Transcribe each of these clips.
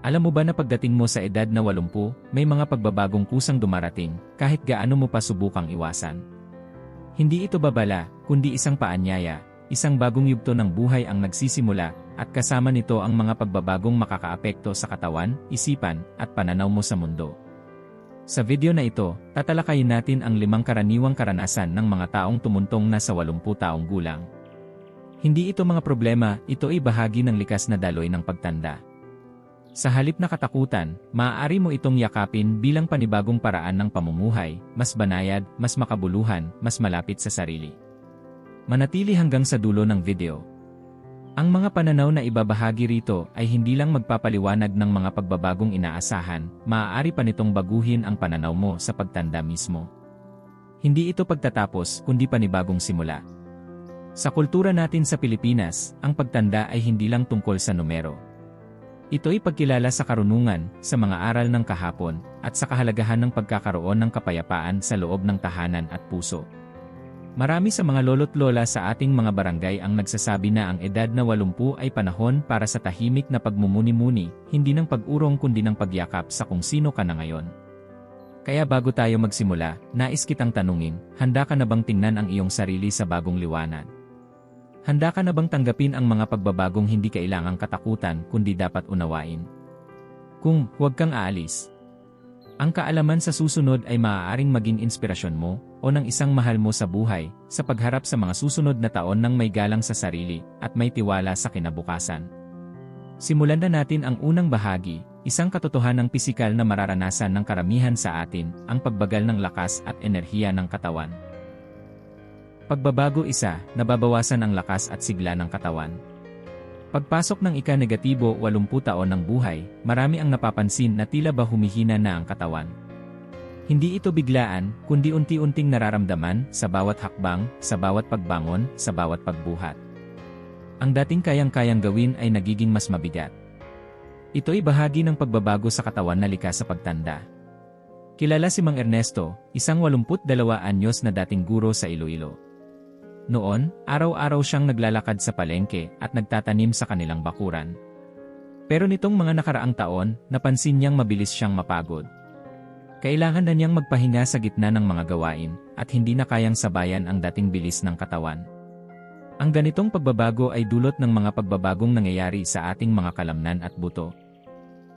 Alam mo ba na pagdating mo sa edad na 80, may mga pagbabagong kusang dumarating, kahit gaano mo pa subukang iwasan. Hindi ito babala, kundi isang paanyaya, isang bagong yugto ng buhay ang nagsisimula, at kasama nito ang mga pagbabagong makakaapekto sa katawan, isipan, at pananaw mo sa mundo. Sa video na ito, tatalakayin natin ang limang karaniwang karanasan ng mga taong tumuntong na sa 80 taong gulang. Hindi ito mga problema, ito ay bahagi ng likas na daloy ng pagtanda. Sa halip na katakutan, maaari mo itong yakapin bilang panibagong paraan ng pamumuhay, mas banayad, mas makabuluhan, mas malapit sa sarili. Manatili hanggang sa dulo ng video. Ang mga pananaw na ibabahagi rito ay hindi lang magpapaliwanag ng mga pagbabagong inaasahan, maaari pa nitong baguhin ang pananaw mo sa pagtanda mismo. Hindi ito pagtatapos kundi panibagong simula. Sa kultura natin sa Pilipinas, ang pagtanda ay hindi lang tungkol sa numero. Ito'y pagkilala sa karunungan, sa mga aral ng kahapon, at sa kahalagahan ng pagkakaroon ng kapayapaan sa loob ng tahanan at puso. Marami sa mga lolo't lola sa ating mga barangay ang nagsasabi na ang edad na 80 ay panahon para sa tahimik na pagmumuni-muni, hindi ng pag-urong kundi ng pagyakap sa kung sino ka na ngayon. Kaya bago tayo magsimula, nais kitang tanungin, handa ka na bang tingnan ang iyong sarili sa bagong liwanag? Handa ka na bang tanggapin ang mga pagbabagong hindi kailangang katakutan kundi dapat unawain? Kung huwag kang aalis. Ang kaalaman sa susunod ay maaaring maging inspirasyon mo o ng isang mahal mo sa buhay sa pagharap sa mga susunod na taon ng may galang sa sarili at may tiwala sa kinabukasan. Simulan na natin ang unang bahagi, isang katotohanang pisikal na mararanasan ng karamihan sa atin, ang pagbagal ng lakas at enerhiya ng katawan. Pagbabago isa, nababawasan ang lakas at sigla ng katawan. Pagpasok ng ika-negatibo 80 taon ng buhay, marami ang napapansin na tila ba humihina na ang katawan. Hindi ito biglaan, kundi unti-unting nararamdaman sa bawat hakbang, sa bawat pagbangon, sa bawat pagbuhat. Ang dating kayang-kayang gawin ay nagiging mas mabigat. Ito'y bahagi ng pagbabago sa katawan na likas sa pagtanda. Kilala si Mang Ernesto, isang 82 anyos na dating guro sa Iloilo. Noon, araw-araw siyang naglalakad sa palengke at nagtatanim sa kanilang bakuran. Pero nitong mga nakaraang taon, napansin niyang mabilis siyang mapagod. Kailangan na niyang magpahinga sa gitna ng mga gawain at hindi na kayang sabayan ang dating bilis ng katawan. Ang ganitong pagbabago ay dulot ng mga pagbabagong nangyayari sa ating mga kalamnan at buto.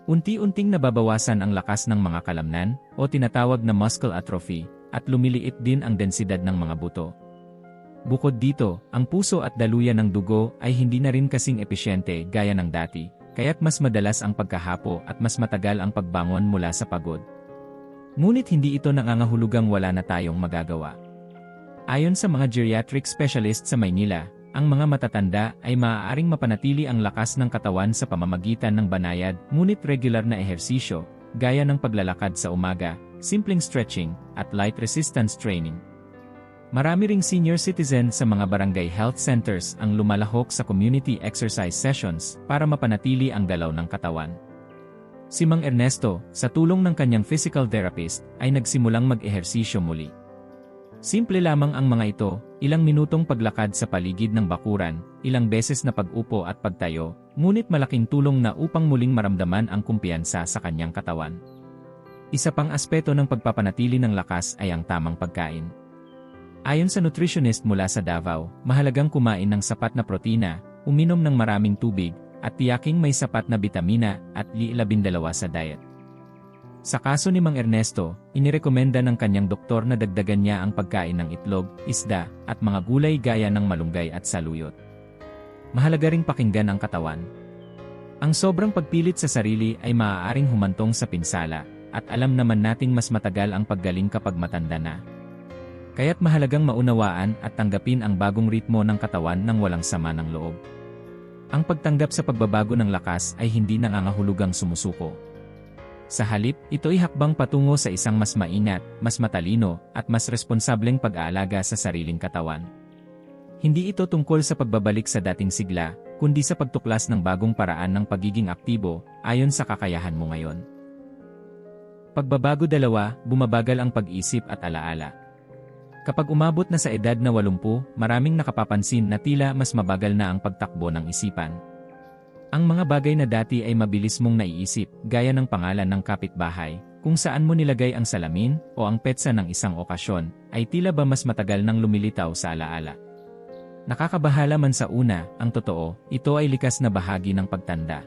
Unti-unting nababawasan ang lakas ng mga kalamnan o tinatawag na muscle atrophy at lumiliit din ang densidad ng mga buto. Bukod dito, ang puso at daluyan ng dugo ay hindi na rin kasing epesyente gaya ng dati, kaya't mas madalas ang pagkahapo at mas matagal ang pagbangon mula sa pagod. Ngunit hindi ito nangangahulugang wala na tayong magagawa. Ayon sa mga geriatric specialist sa Maynila, ang mga matatanda ay maaaring mapanatili ang lakas ng katawan sa pamamagitan ng banayad ngunit regular na ehersisyo, gaya ng paglalakad sa umaga, simpleng stretching, at light resistance training. Marami ring senior citizen sa mga barangay health centers ang lumalahok sa community exercise sessions para mapanatili ang galaw ng katawan. Si Mang Ernesto, sa tulong ng kanyang physical therapist, ay nagsimulang mag-ehersisyo muli. Simple lamang ang mga ito, ilang minutong paglakad sa paligid ng bakuran, ilang beses na pag-upo at pagtayo, ngunit malaking tulong na upang muling maramdaman ang kumpiyansa sa kanyang katawan. Isa pang aspeto ng pagpapanatili ng lakas ay ang tamang pagkain. Ayon sa nutritionist mula sa Davao, mahalagang kumain ng sapat na protina, uminom ng maraming tubig, at tiyaking may sapat na bitamina at li-labindalawa sa diet. Sa kaso ni Mang Ernesto, inirekomenda ng kanyang doktor na dagdagan niya ang pagkain ng itlog, isda, at mga gulay gaya ng malunggay at saluyot. Mahalaga ring pakinggan ang katawan. Ang sobrang pagpilit sa sarili ay maaaring humantong sa pinsala, at alam naman nating mas matagal ang paggaling kapag matanda na. Kaya't mahalagang maunawaan at tanggapin ang bagong ritmo ng katawan ng walang sama ng loob. Ang pagtanggap sa pagbabago ng lakas ay hindi nangangahulugang sumusuko. Sa halip, ito'y hakbang patungo sa isang mas maingat, mas matalino, at mas responsableng pag-aalaga sa sariling katawan. Hindi ito tungkol sa pagbabalik sa dating sigla, kundi sa pagtuklas ng bagong paraan ng pagiging aktibo, ayon sa kakayahan mo ngayon. Pagbabago dalawa, bumabagal ang pag-isip at alaala. Kapag umabot na sa edad na 80, maraming nakapapansin na tila mas mabagal na ang pagtakbo ng isipan. Ang mga bagay na dati ay mabilis mong naiisip, gaya ng pangalan ng kapitbahay, kung saan mo nilagay ang salamin o ang petsa ng isang okasyon, ay tila ba mas matagal nang lumilitaw sa alaala. Nakakabahala man sa una, ang totoo, ito ay likas na bahagi ng pagtanda.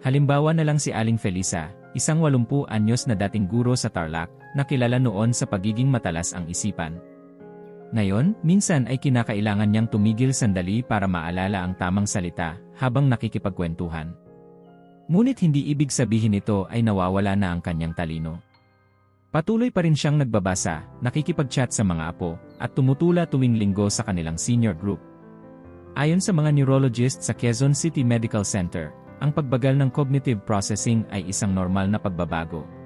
Halimbawa na lang si Aling Felisa, isang 80 anyos na dating guro sa Tarlac, na kilala noon sa pagiging matalas ang isipan. Ngayon, minsan ay kinakailangan niyang tumigil sandali para maalala ang tamang salita habang nakikipagkwentuhan. Ngunit hindi ibig sabihin ito ay nawawala na ang kanyang talino. Patuloy pa rin siyang nagbabasa, nakikipag-chat sa mga apo, at tumutula tuwing linggo sa kanilang senior group. Ayon sa mga neurologist sa Quezon City Medical Center, ang pagbagal ng cognitive processing ay isang normal na pagbabago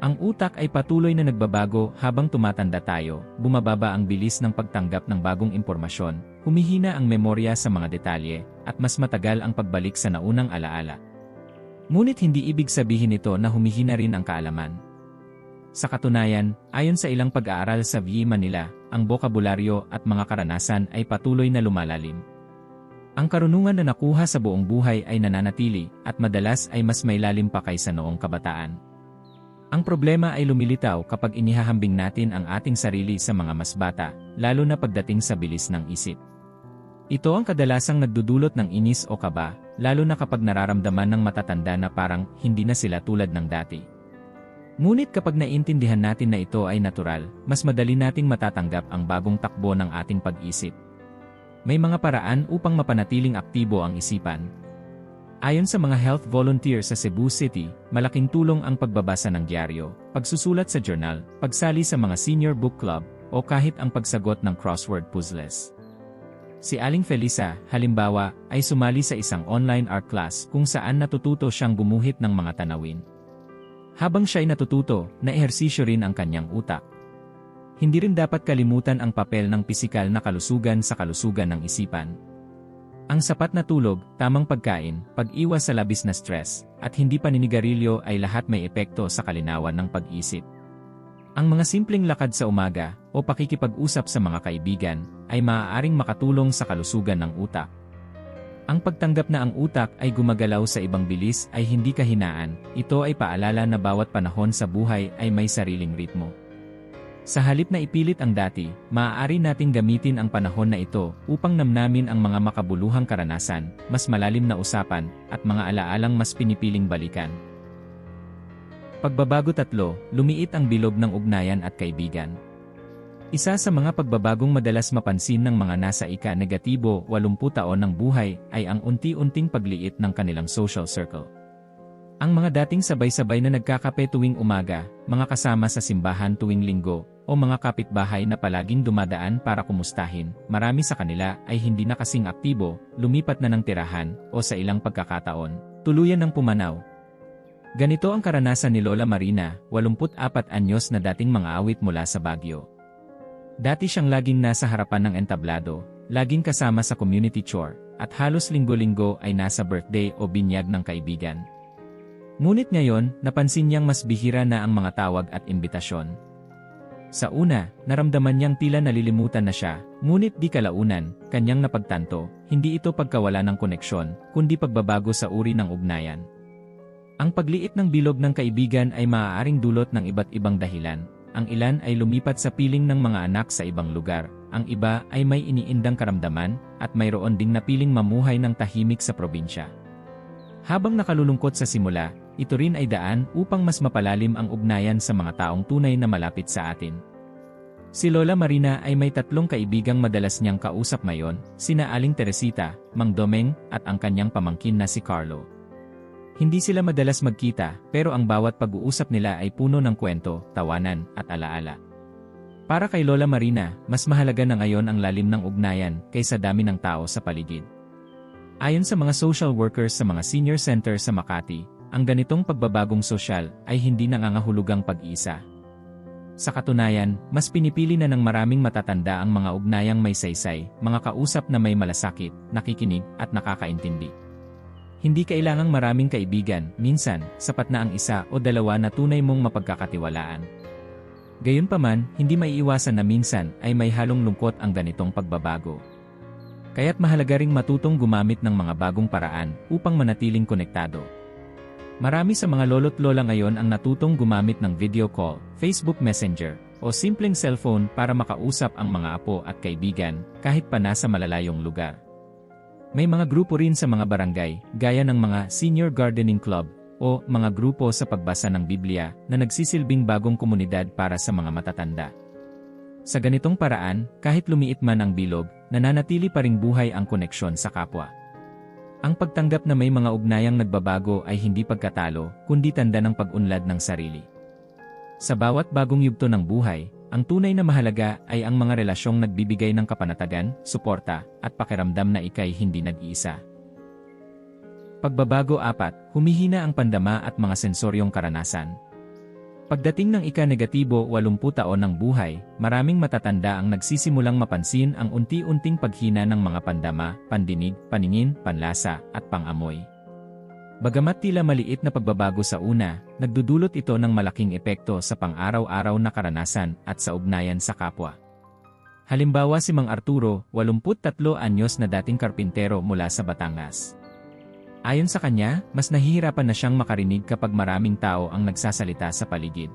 ang utak ay patuloy na nagbabago habang tumatanda tayo, bumababa ang bilis ng pagtanggap ng bagong impormasyon, humihina ang memorya sa mga detalye, at mas matagal ang pagbalik sa naunang alaala. Ngunit hindi ibig sabihin ito na humihina rin ang kaalaman. Sa katunayan, ayon sa ilang pag-aaral sa VE Manila, ang bokabularyo at mga karanasan ay patuloy na lumalalim. Ang karunungan na nakuha sa buong buhay ay nananatili at madalas ay mas may lalim pa kaysa noong kabataan. Ang problema ay lumilitaw kapag inihahambing natin ang ating sarili sa mga mas bata, lalo na pagdating sa bilis ng isip. Ito ang kadalasang nagdudulot ng inis o kaba, lalo na kapag nararamdaman ng matatanda na parang hindi na sila tulad ng dati. Ngunit kapag naintindihan natin na ito ay natural, mas madali nating matatanggap ang bagong takbo ng ating pag-isip. May mga paraan upang mapanatiling aktibo ang isipan, Ayon sa mga health volunteer sa Cebu City, malaking tulong ang pagbabasa ng dyaryo, pagsusulat sa journal, pagsali sa mga senior book club, o kahit ang pagsagot ng crossword puzzles. Si Aling Felisa, halimbawa, ay sumali sa isang online art class kung saan natututo siyang gumuhit ng mga tanawin. Habang siya'y natututo, na-ehersisyo rin ang kanyang utak. Hindi rin dapat kalimutan ang papel ng pisikal na kalusugan sa kalusugan ng isipan. Ang sapat na tulog, tamang pagkain, pag-iwas sa labis na stress, at hindi paninigarilyo ay lahat may epekto sa kalinawan ng pag-isip. Ang mga simpleng lakad sa umaga o pakikipag-usap sa mga kaibigan ay maaaring makatulong sa kalusugan ng utak. Ang pagtanggap na ang utak ay gumagalaw sa ibang bilis ay hindi kahinaan, ito ay paalala na bawat panahon sa buhay ay may sariling ritmo. Sa halip na ipilit ang dati, maaari nating gamitin ang panahon na ito upang namnamin ang mga makabuluhang karanasan, mas malalim na usapan, at mga alaalang mas pinipiling balikan. Pagbabago tatlo, lumiit ang bilog ng ugnayan at kaibigan. Isa sa mga pagbabagong madalas mapansin ng mga nasa ika-negatibo 80 taon ng buhay ay ang unti-unting pagliit ng kanilang social circle. Ang mga dating sabay-sabay na nagkakape tuwing umaga, mga kasama sa simbahan tuwing linggo, o mga kapitbahay na palaging dumadaan para kumustahin, marami sa kanila ay hindi na kasing aktibo, lumipat na ng tirahan, o sa ilang pagkakataon, tuluyan ng pumanaw. Ganito ang karanasan ni Lola Marina, 84 anyos na dating mga awit mula sa Baguio. Dati siyang laging nasa harapan ng entablado, laging kasama sa community chore, at halos linggo-linggo ay nasa birthday o binyag ng kaibigan. Ngunit ngayon, napansin niyang mas bihira na ang mga tawag at imbitasyon. Sa una, naramdaman niyang tila nalilimutan na siya, ngunit di kalaunan, kanyang napagtanto, hindi ito pagkawala ng koneksyon, kundi pagbabago sa uri ng ugnayan. Ang pagliit ng bilog ng kaibigan ay maaaring dulot ng iba't ibang dahilan. Ang ilan ay lumipat sa piling ng mga anak sa ibang lugar, ang iba ay may iniindang karamdaman, at mayroon ding napiling mamuhay ng tahimik sa probinsya. Habang nakalulungkot sa simula, ito rin ay daan upang mas mapalalim ang ugnayan sa mga taong tunay na malapit sa atin. Si Lola Marina ay may tatlong kaibigang madalas niyang kausap ngayon, sina Aling Teresita, Mang Domeng, at ang kanyang pamangkin na si Carlo. Hindi sila madalas magkita, pero ang bawat pag-uusap nila ay puno ng kwento, tawanan, at alaala. Para kay Lola Marina, mas mahalaga na ngayon ang lalim ng ugnayan kaysa dami ng tao sa paligid. Ayon sa mga social workers sa mga senior center sa Makati, ang ganitong pagbabagong sosyal ay hindi nangangahulugang pag-isa. Sa katunayan, mas pinipili na ng maraming matatanda ang mga ugnayang may saysay, mga kausap na may malasakit, nakikinig, at nakakaintindi. Hindi kailangang maraming kaibigan, minsan, sapat na ang isa o dalawa na tunay mong mapagkakatiwalaan. Gayunpaman, hindi maiiwasan na minsan ay may halong lungkot ang ganitong pagbabago. Kaya't mahalaga ring matutong gumamit ng mga bagong paraan upang manatiling konektado. Marami sa mga lolo't lola ngayon ang natutong gumamit ng video call, Facebook Messenger, o simpleng cellphone para makausap ang mga apo at kaibigan kahit pa nasa malalayong lugar. May mga grupo rin sa mga barangay, gaya ng mga Senior Gardening Club o mga grupo sa pagbasa ng Biblia na nagsisilbing bagong komunidad para sa mga matatanda. Sa ganitong paraan, kahit lumiit man ang bilog, nananatili pa ring buhay ang koneksyon sa kapwa. Ang pagtanggap na may mga ugnayang nagbabago ay hindi pagkatalo, kundi tanda ng pag-unlad ng sarili. Sa bawat bagong yugto ng buhay, ang tunay na mahalaga ay ang mga relasyong nagbibigay ng kapanatagan, suporta, at pakiramdam na ikay hindi nag-iisa. Pagbabago apat, humihina ang pandama at mga sensoryong karanasan. Pagdating ng ika-negatibo 80 taon ng buhay, maraming matatanda ang nagsisimulang mapansin ang unti-unting paghina ng mga pandama, pandinig, paningin, panlasa, at pangamoy. Bagamat tila maliit na pagbabago sa una, nagdudulot ito ng malaking epekto sa pang-araw-araw na karanasan at sa ugnayan sa kapwa. Halimbawa si Mang Arturo, 83 anyos na dating karpintero mula sa Batangas. Ayon sa kanya, mas nahihirapan na siyang makarinig kapag maraming tao ang nagsasalita sa paligid.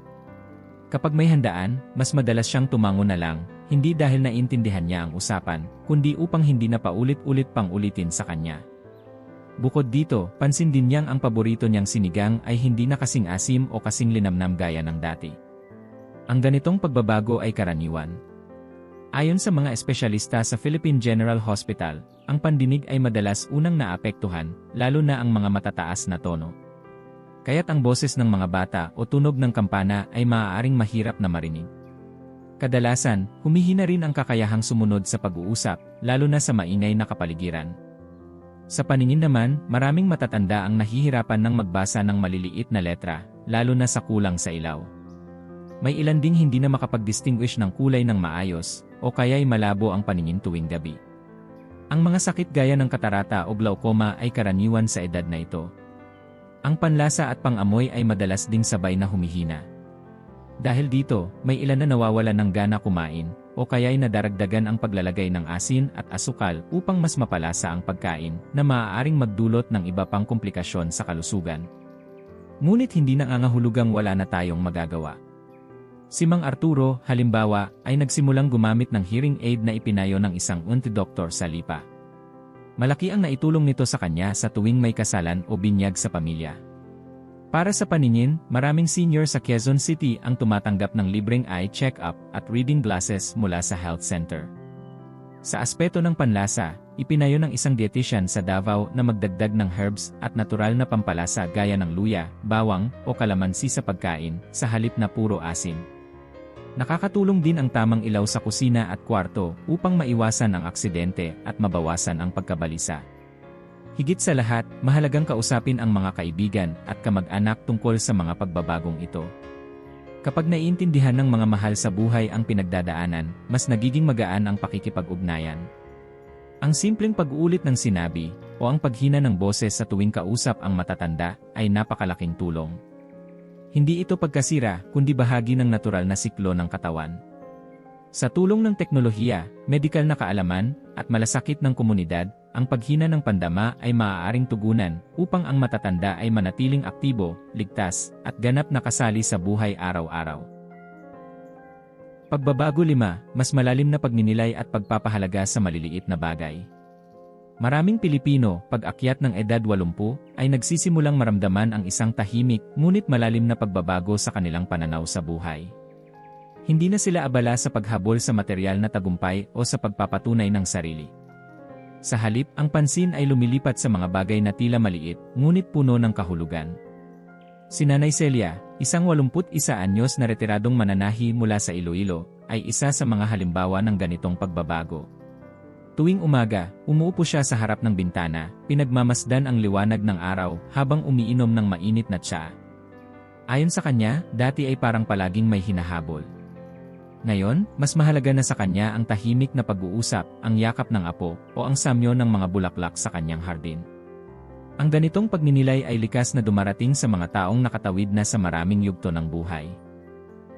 Kapag may handaan, mas madalas siyang tumango na lang, hindi dahil naintindihan niya ang usapan, kundi upang hindi na paulit-ulit pang ulitin sa kanya. Bukod dito, pansin din niyang ang paborito niyang sinigang ay hindi na kasing asim o kasing linamnam gaya ng dati. Ang ganitong pagbabago ay karaniwan. Ayon sa mga espesyalista sa Philippine General Hospital, ang pandinig ay madalas unang naapektuhan, lalo na ang mga matataas na tono. Kaya't ang boses ng mga bata o tunog ng kampana ay maaaring mahirap na marinig. Kadalasan, humihina rin ang kakayahang sumunod sa pag-uusap, lalo na sa maingay na kapaligiran. Sa paningin naman, maraming matatanda ang nahihirapan ng magbasa ng maliliit na letra, lalo na sa kulang sa ilaw. May ilan ding hindi na makapag-distinguish ng kulay ng maayos, o kaya'y malabo ang paningin tuwing gabi. Ang mga sakit gaya ng katarata o glaucoma ay karaniwan sa edad na ito. Ang panlasa at pangamoy ay madalas ding sabay na humihina. Dahil dito, may ilan na nawawalan ng gana kumain, o kaya'y nadaragdagan ang paglalagay ng asin at asukal upang mas mapalasa ang pagkain na maaaring magdulot ng iba pang komplikasyon sa kalusugan. Ngunit hindi nangangahulugang wala na tayong magagawa. Si Mang Arturo, halimbawa, ay nagsimulang gumamit ng hearing aid na ipinayo ng isang unti doktor sa lipa. Malaki ang naitulong nito sa kanya sa tuwing may kasalan o binyag sa pamilya. Para sa paningin, maraming senior sa Quezon City ang tumatanggap ng libreng eye check-up at reading glasses mula sa health center. Sa aspeto ng panlasa, ipinayo ng isang dietitian sa Davao na magdagdag ng herbs at natural na pampalasa gaya ng luya, bawang o kalamansi sa pagkain sa halip na puro asin. Nakakatulong din ang tamang ilaw sa kusina at kwarto upang maiwasan ang aksidente at mabawasan ang pagkabalisa. Higit sa lahat, mahalagang kausapin ang mga kaibigan at kamag-anak tungkol sa mga pagbabagong ito. Kapag naiintindihan ng mga mahal sa buhay ang pinagdadaanan, mas nagiging magaan ang pakikipag-ugnayan. Ang simpleng pag-uulit ng sinabi o ang paghina ng boses sa tuwing kausap ang matatanda ay napakalaking tulong. Hindi ito pagkasira, kundi bahagi ng natural na siklo ng katawan. Sa tulong ng teknolohiya, medikal na kaalaman, at malasakit ng komunidad, ang paghina ng pandama ay maaaring tugunan upang ang matatanda ay manatiling aktibo, ligtas, at ganap na kasali sa buhay araw-araw. Pagbabago 5, mas malalim na pagninilay at pagpapahalaga sa maliliit na bagay. Maraming Pilipino, pag-akyat ng edad 80, ay nagsisimulang maramdaman ang isang tahimik ngunit malalim na pagbabago sa kanilang pananaw sa buhay. Hindi na sila abala sa paghabol sa material na tagumpay o sa pagpapatunay ng sarili. Sa halip, ang pansin ay lumilipat sa mga bagay na tila maliit, ngunit puno ng kahulugan. Si Nanay Celia, isang 81 anyos na retiradong mananahi mula sa Iloilo, ay isa sa mga halimbawa ng ganitong pagbabago. Tuwing umaga, umuupo siya sa harap ng bintana, pinagmamasdan ang liwanag ng araw habang umiinom ng mainit na tsa. Ayon sa kanya, dati ay parang palaging may hinahabol. Ngayon, mas mahalaga na sa kanya ang tahimik na pag-uusap, ang yakap ng apo, o ang samyo ng mga bulaklak sa kanyang hardin. Ang ganitong pagninilay ay likas na dumarating sa mga taong nakatawid na sa maraming yugto ng buhay.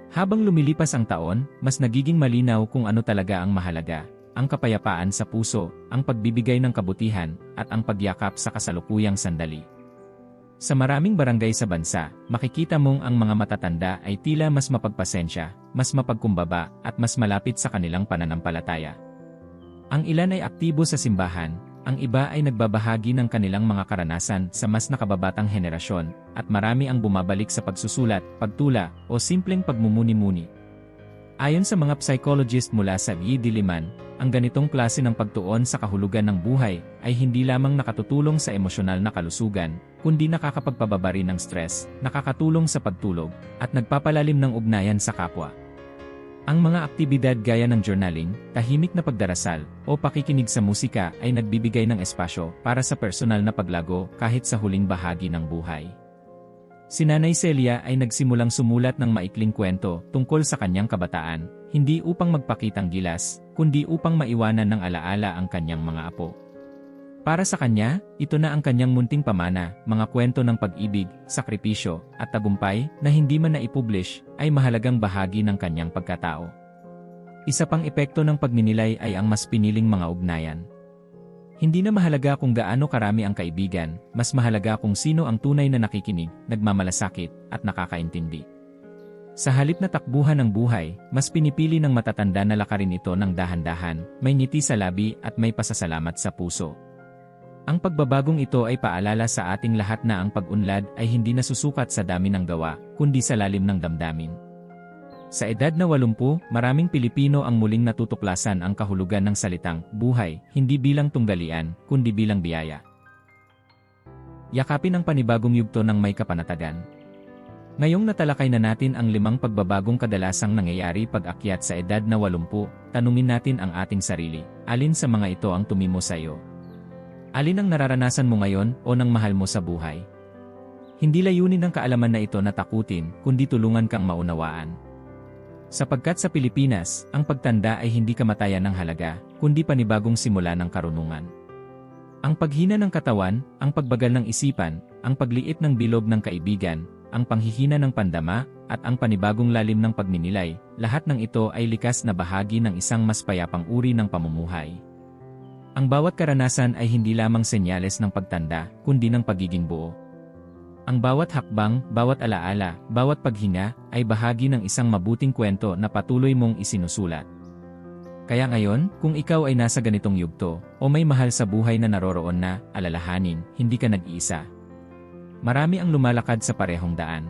Habang lumilipas ang taon, mas nagiging malinaw kung ano talaga ang mahalaga, ang kapayapaan sa puso, ang pagbibigay ng kabutihan, at ang pagyakap sa kasalukuyang sandali. Sa maraming barangay sa bansa, makikita mong ang mga matatanda ay tila mas mapagpasensya, mas mapagkumbaba, at mas malapit sa kanilang pananampalataya. Ang ilan ay aktibo sa simbahan, ang iba ay nagbabahagi ng kanilang mga karanasan sa mas nakababatang henerasyon, at marami ang bumabalik sa pagsusulat, pagtula, o simpleng pagmumuni-muni. Ayon sa mga psychologist mula sa VI Diliman, ang ganitong klase ng pagtuon sa kahulugan ng buhay ay hindi lamang nakatutulong sa emosyonal na kalusugan, kundi nakakapagpababa rin ng stress, nakakatulong sa pagtulog, at nagpapalalim ng ugnayan sa kapwa. Ang mga aktibidad gaya ng journaling, tahimik na pagdarasal, o pakikinig sa musika ay nagbibigay ng espasyo para sa personal na paglago kahit sa huling bahagi ng buhay. Si Nanay Celia ay nagsimulang sumulat ng maikling kwento tungkol sa kanyang kabataan, hindi upang magpakitang gilas, kundi upang maiwanan ng alaala ang kanyang mga apo. Para sa kanya, ito na ang kanyang munting pamana, mga kwento ng pag-ibig, sakripisyo, at tagumpay na hindi man naipublish ay mahalagang bahagi ng kanyang pagkatao. Isa pang epekto ng pagninilay ay ang mas piniling mga ugnayan. Hindi na mahalaga kung gaano karami ang kaibigan, mas mahalaga kung sino ang tunay na nakikinig, nagmamalasakit, at nakakaintindi. Sa halip na takbuhan ng buhay, mas pinipili ng matatanda na lakarin ito ng dahan-dahan, may ngiti sa labi at may pasasalamat sa puso. Ang pagbabagong ito ay paalala sa ating lahat na ang pag-unlad ay hindi nasusukat sa dami ng gawa, kundi sa lalim ng damdamin. Sa edad na 80, maraming Pilipino ang muling natutuklasan ang kahulugan ng salitang buhay, hindi bilang tunggalian, kundi bilang biyaya. Yakapin ang panibagong yugto ng may kapanatagan. Ngayong natalakay na natin ang limang pagbabagong kadalasang nangyayari pag-akyat sa edad na 80, tanungin natin ang ating sarili, alin sa mga ito ang tumimo sa iyo? Alin ang nararanasan mo ngayon o nang mahal mo sa buhay? Hindi layunin ng kaalaman na ito na takutin, kundi tulungan kang maunawaan. Sapagkat sa Pilipinas, ang pagtanda ay hindi kamatayan ng halaga, kundi panibagong simula ng karunungan. Ang paghina ng katawan, ang pagbagal ng isipan, ang pagliit ng bilog ng kaibigan, ang panghihina ng pandama, at ang panibagong lalim ng pagninilay, lahat ng ito ay likas na bahagi ng isang mas payapang uri ng pamumuhay. Ang bawat karanasan ay hindi lamang senyales ng pagtanda, kundi ng pagiging buo. Ang bawat hakbang, bawat alaala, bawat paghinga, ay bahagi ng isang mabuting kwento na patuloy mong isinusulat. Kaya ngayon, kung ikaw ay nasa ganitong yugto, o may mahal sa buhay na naroroon na, alalahanin, hindi ka nag-iisa. Marami ang lumalakad sa parehong daan.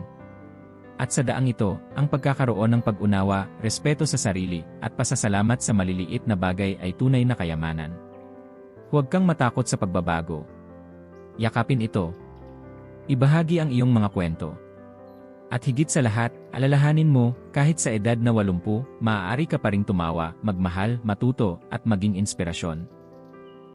At sa daang ito, ang pagkakaroon ng pag-unawa, respeto sa sarili, at pasasalamat sa maliliit na bagay ay tunay na kayamanan. Huwag kang matakot sa pagbabago. Yakapin ito, Ibahagi ang iyong mga kwento. At higit sa lahat, alalahanin mo, kahit sa edad na 80, maaari ka pa ring tumawa, magmahal, matuto, at maging inspirasyon.